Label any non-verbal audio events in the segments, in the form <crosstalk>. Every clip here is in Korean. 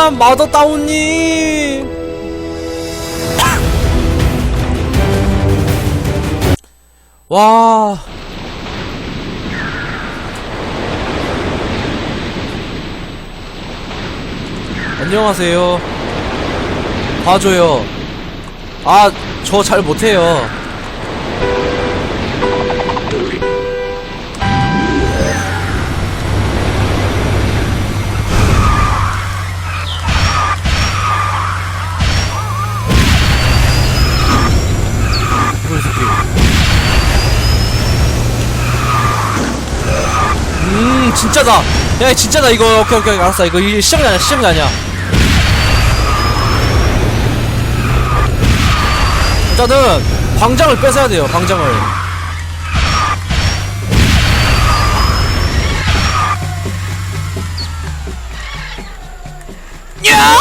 미안 마더다운님. 와. 안녕하세요. 봐줘요. 아 저 잘 못해요 진짜다. 야 진짜다. 이거 오케이 오케이 알았어. 이거 이 시험이 아니야. 시험이 아니야. 일단은 광장을 뺏어야 돼요 광장을. 야!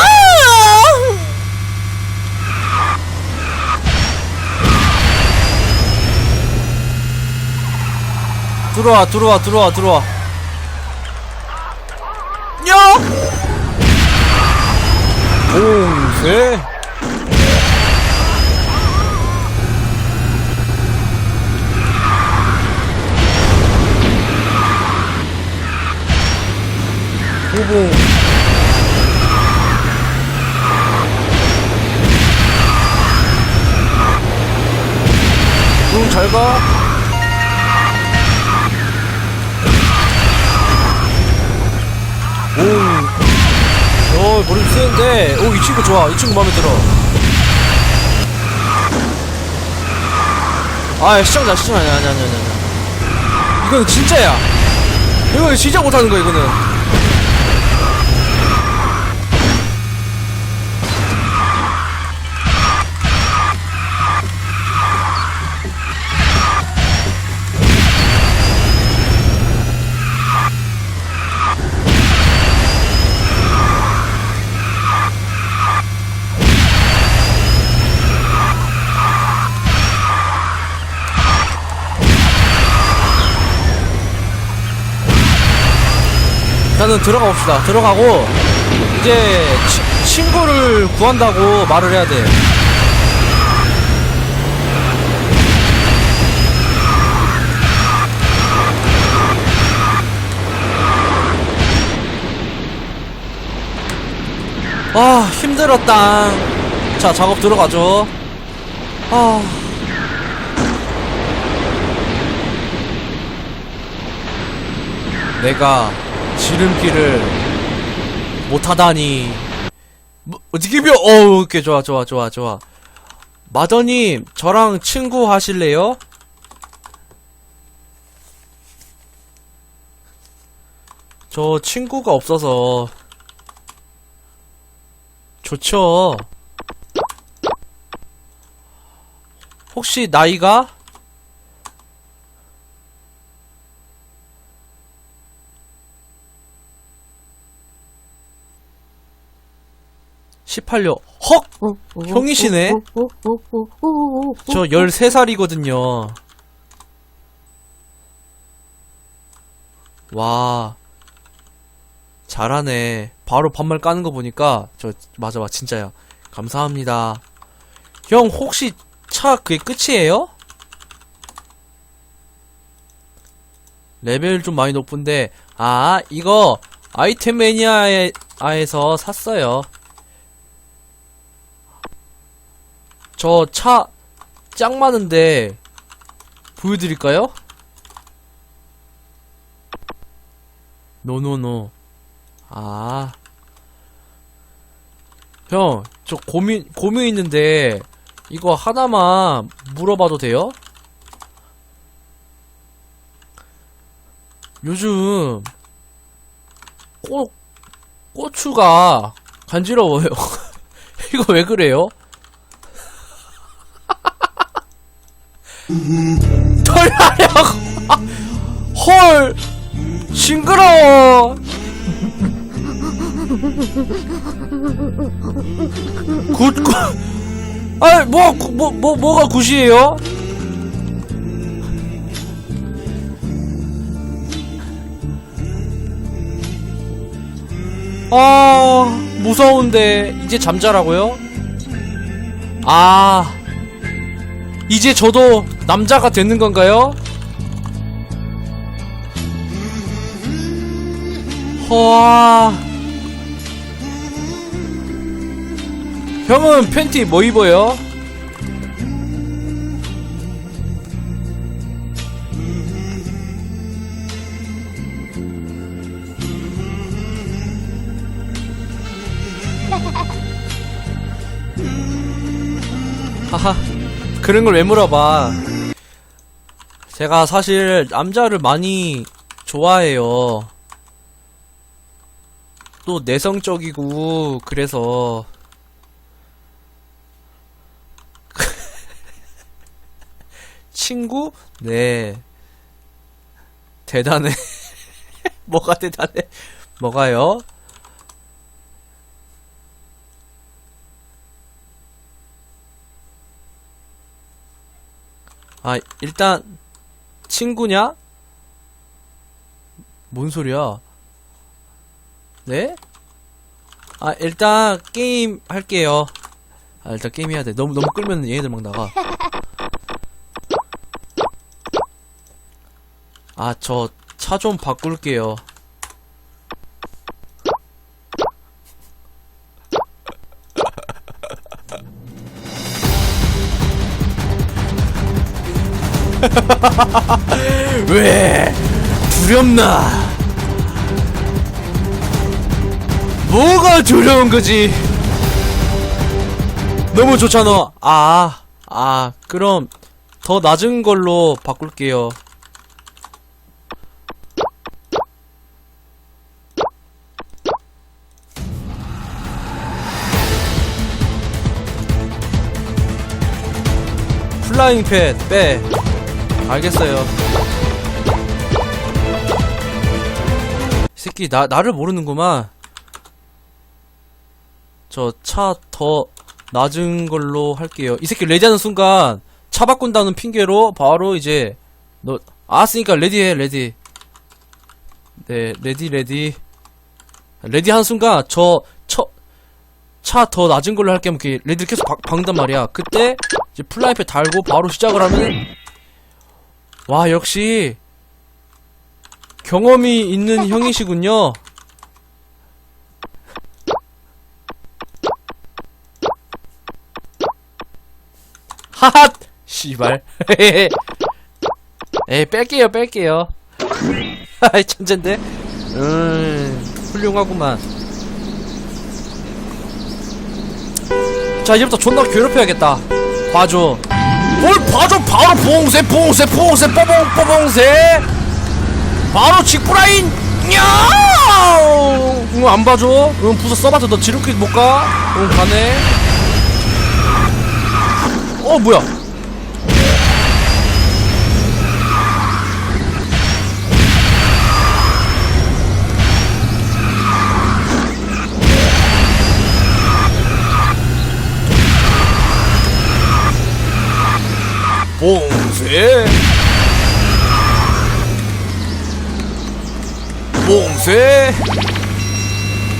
들어와 들어와 들어와 들어와 공세 호봉 응, 잘 가. 오. 어, 머리 쓰는데. 오, 이 친구 좋아. 이 친구 마음에 들어. 아, 시청자, 시청자. 아니야, 아니야, 아니야, 아니야. 이건 진짜야. 이거 진짜 못하는 거야, 이거는. 일단은 들어가 봅시다. 들어가고, 이제, 치- 친구를 구한다고 말을 해야 돼. 아, 힘들었다. 자, 작업 들어가죠. 아. 내가 지름길을 못하다니 뭐, 어떻게 벼? 어우 오케이 좋아 좋아 좋아 좋아 마더님 저랑 친구 하실래요? 저 친구가 없어서 좋죠 혹시 나이가? 18년 헉! 형이시네? 저 13살이거든요. 와. 잘하네. 바로 반말 까는 거 보니까, 저, 맞아, 맞, 진짜야. 감사합니다. 형, 혹시 차 그게 끝이에요? 레벨 좀 많이 높은데, 아, 이거, 아이템 매니아에서 샀어요. 저 차 짱 많은데 보여드릴까요? 노노노 아 형, 저 고민, 고민 있는데, 이거 하나만 물어봐도 돼요? 요즘, 꽃, 고추가 간지러워요. <laughs> 이거 왜 그래요? 털나려 <laughs> 헐 징그러워 굿굿 아이 뭐, 구- 뭐, 뭐, 뭐가 굿이에요? 아, 무서운데, 이제 잠자라고요? 아, 이제 저도 남자가 되는 건가요? 허아. 형은 팬티 뭐 입어요? 하하, 그런 걸 왜 물어봐. 제가 사실 남자를 많이 좋아해요. 또 내성적이고, 그래서. <laughs> 친구? 네. 대단해. <laughs> 뭐가 대단해? 뭐가요? 아, 일단, 친구냐? 뭔 소리야? 네? 아, 일단, 게임 할게요. 아, 일단 게임 해야 돼. 너무, 너무 끌면 얘네들 막 나가. 아, 저, 차 좀 바꿀게요. <laughs> 왜 두렵나? 뭐가 두려운 거지? 너무 좋잖아. 아, 아, 그럼 더 낮은 걸로 바꿀게요. 플라잉 팻 빼. 알겠어요. 이 새끼 나 나를 모르는구만. 저 차 더 낮은 걸로 할게요. 이 새끼 레디하는 순간 차 바꾼다는 핑계로 바로 이제 너 알았으니까 레디해 레디. 네 레디 레디. 레디 하는 순간 저 차 더 낮은 걸로 할게 하면 이렇게 레디를 계속 바, 박는단 말이야. 그때 이제 플라이팬 달고 바로 시작을 하면 와 역시 경험이 있는 형이시군요. 하핫 씨발. <laughs> 에이 뺄게요 뺄게요. 아이 천잰데. 음 훌륭하구만. 자 이제부터 존나 괴롭혀야겠다. 봐줘. 뭘 봐줘 바로 봉쇄 봉쇄 봉쇄 뽀봉 뽀봉쇄 바로 직브라인 야! 응, 안 봐줘? 응, 부서 써봐도 너 지름길 못 가? 응, 가네. 어, 뭐야? 봉쇄? 봉쇄?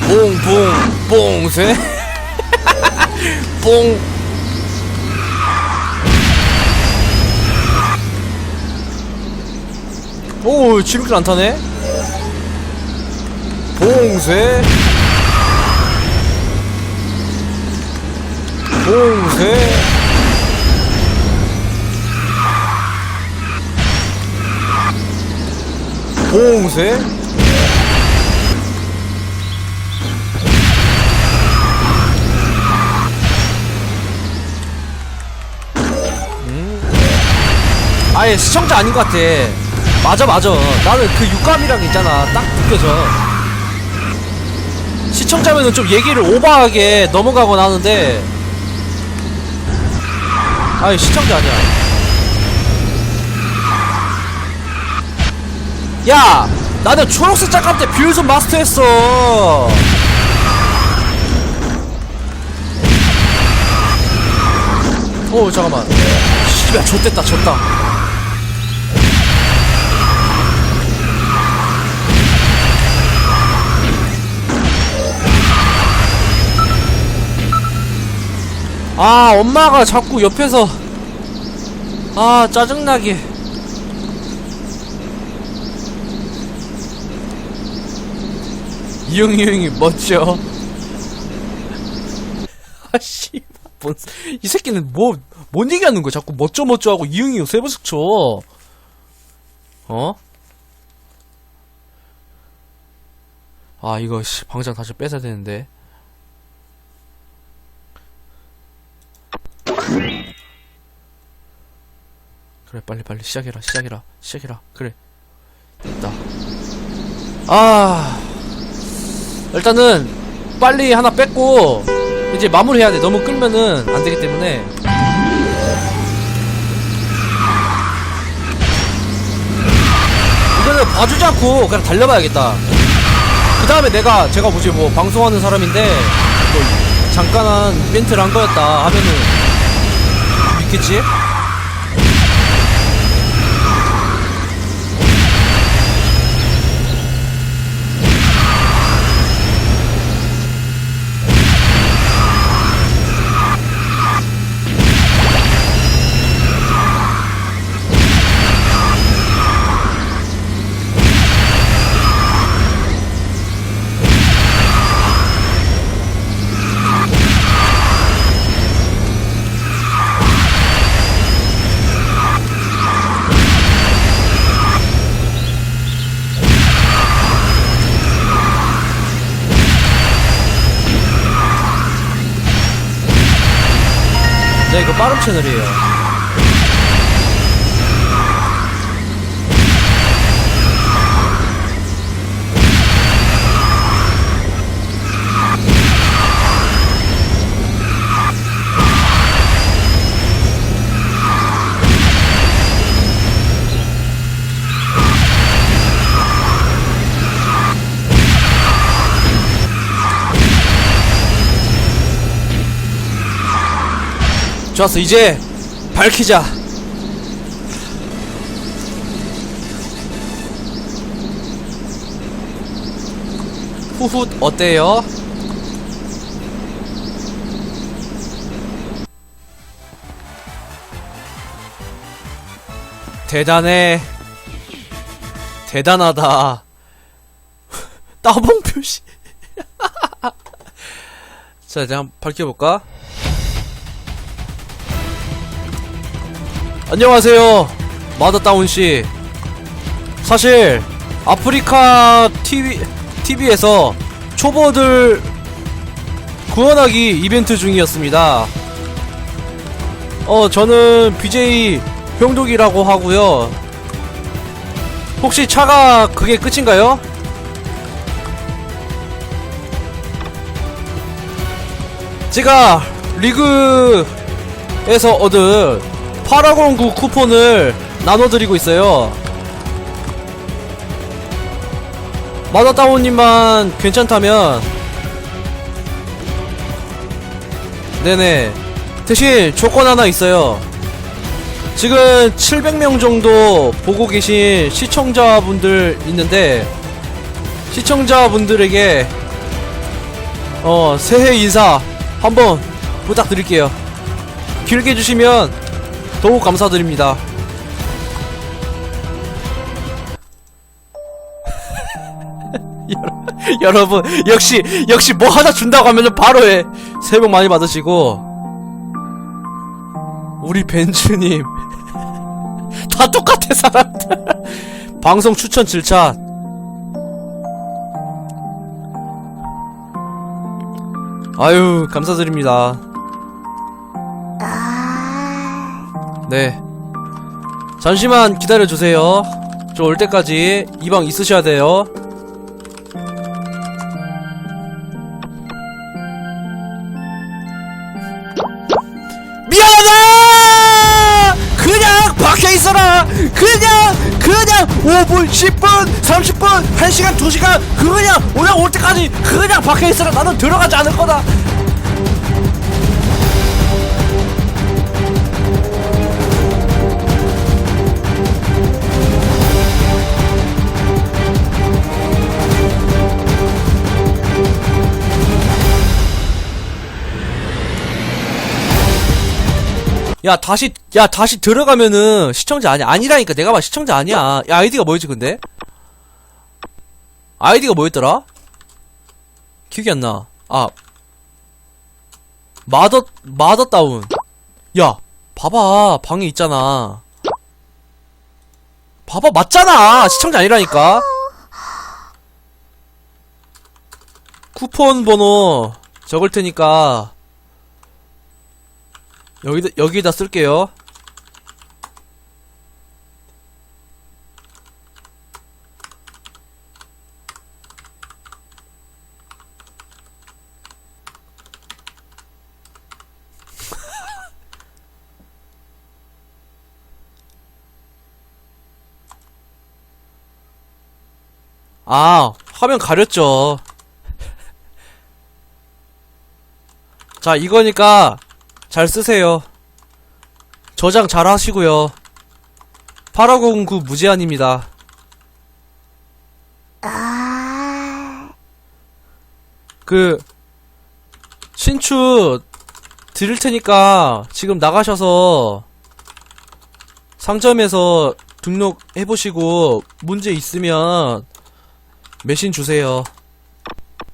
봉봉 봉쇄? <laughs> 봉. 오, 지름길 안 타네? 봉쇄? 봉쇄 봉쇄 음. 아예 시청자 아닌 것 같아. 맞아 맞아. 나는 그 육감이랑 있잖아. 딱 느껴져. 시청자면은 좀 얘기를 오버하게 넘어가곤 하는데. 아니 시청자 아니야 야! 나는 초록색 짝감 때 비율좀 마스터했어! 어 잠깐만 씨발 좆됐다 졌다 아 엄마가 자꾸 옆에서 아 짜증나게 이응이 형이 멋져 아씨 뭔, 이 새끼는 뭐, 뭔 얘기하는 거야? 자꾸 멋져 멋져 하고 이응이 세 번씩 쳐. 어? 아, 이거, 씨, 방장 다시 뺏어야 되는데. 그래, 빨리, 빨리, 시작해라, 시작해라, 시작해라. 그래. 됐다. 아. 일단은, 빨리 하나 뺏고, 이제 마무리해야 돼. 너무 끌면은 안 되기 때문에. 이거는 봐주지 않고 그냥 달려봐야겠다. 그 다음에 내가, 제가 뭐지, 뭐, 방송하는 사람인데, 뭐, 잠깐 한 이벤트를 한 거였다 하면은, 믿겠지? 이거 빠른 채널이에요. 좋았어, 이제 밝히자. 후훗 어때요? 대단해. 대단하다. <laughs> 따봉 표시. <laughs> 자, 한번 밝혀볼까? 안녕하세요. 마더다운씨. 사실, 아프리카 TV, TV에서 초보들 구원하기 이벤트 중이었습니다. 어, 저는 BJ 형독이라고 하고요. 혹시 차가 그게 끝인가요? 제가 리그에서 얻은 파라곤9 쿠폰을 나눠드리고 있어요. 마다따오님만 괜찮다면 네네 대신 조건 하나 있어요. 지금 700명 정도 보고 계신 시청자분들 있는데 시청자분들에게 어 새해 인사 한번 부탁드릴게요. 길게 해주시면 더욱 감사드립니다. <laughs> 여러분 역시 역시 뭐 하나 준다고 하면 바로 해. 새해 복 많이 받으시고 우리 벤츠님 <laughs> 다 똑같아 사람들. <laughs> 방송 추천 7차 아유 감사드립니다. 네. 잠시만 기다려주세요. 저 올 때까지 이 방 있으셔야 돼요. 미안하다! 그냥 밖에 있어라! 그냥, 그냥 5분, 10분, 30분, 1시간, 2시간, 그냥 오늘 올 때까지 그냥 밖에 있어라! 나는 들어가지 않을 거다! 야, 다시, 야, 다시 들어가면은 시청자 아니야. 아니라니까. 내가 봐, 시청자 아니야. 야, 아이디가 뭐였지, 근데? 아이디가 뭐였더라? 기억이 안 나. 아. 마더, 마더 다운. 야, 봐봐. 방에 있잖아. 봐봐, 맞잖아. 시청자 아니라니까. 쿠폰 번호 적을 테니까 여기다 여기다 쓸게요. <laughs> 아, 화면 가렸죠. <laughs> 자, 이거니까 잘 쓰세요. 저장 잘 하시고요. 8509 무제한입니다. 그 신추 드릴 테니까 지금 나가셔서 상점에서 등록해 보시고 문제 있으면 메신 주세요.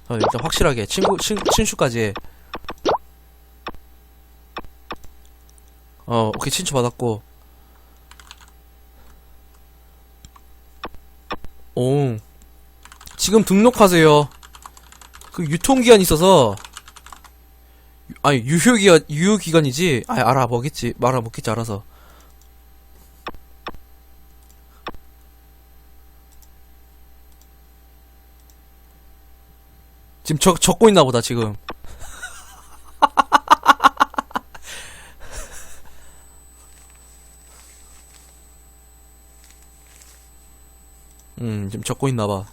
어, 일단 확실하게 친구 친, 친추까지. 어, 오케이, 친추 받았고. 오. 지금 등록하세요. 그 유통기한 있어서, 유- 아니, 유효기간, 유효기간이지? 아, 알아보겠지. 알아보겠지, 알아서. 지금 적, 적고 있나 보다, 지금. 음, 지금 적고 있나 봐.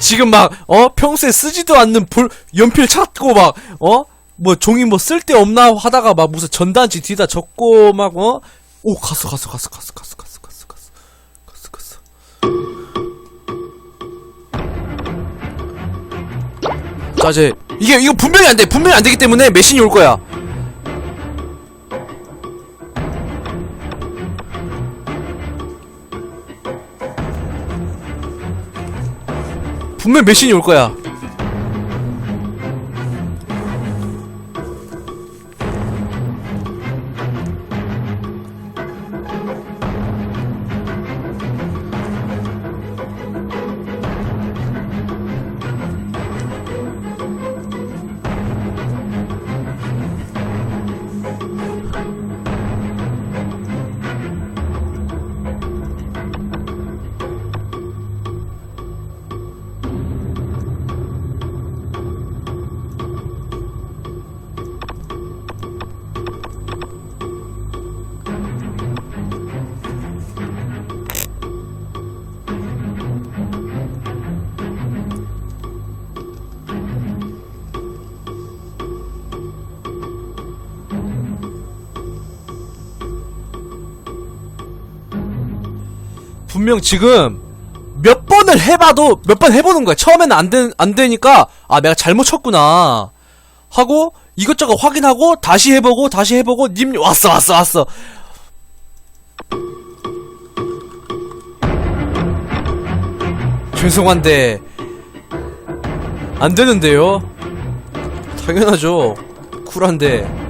지금 막, 어? 평소에 쓰지도 않는 볼, 연필 찾고 막, 어? 뭐 종이 뭐 쓸데 없나 하다가 막 무슨 전단지 뒤다 적고 막, 어? 오, 갔어, 갔어, 갔어, 갔어, 갔어, 갔어. 자, 이제, 이게, 이거 분명히 안 돼. 분명히 안 되기 때문에 메신이 올 거야. 분명 메신이 올 거야. 분명 지금 몇 번을 해봐도 몇 번 해보는 거야. 처음에는 안, 되, 안 되니까 아 내가 잘못 쳤구나 하고 이것저것 확인하고 다시 해보고 다시 해보고 님 왔어 왔어 왔어 죄송한데 안 되는데요. 당연하죠. 쿨한데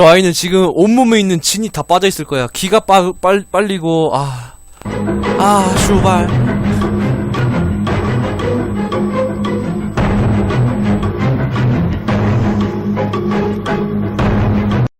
저 아이는 지금 온몸에 있는 진이 다 빠져 있을 거야. 기가 빠, 빨, 빨리고, 아. 아, 슈발.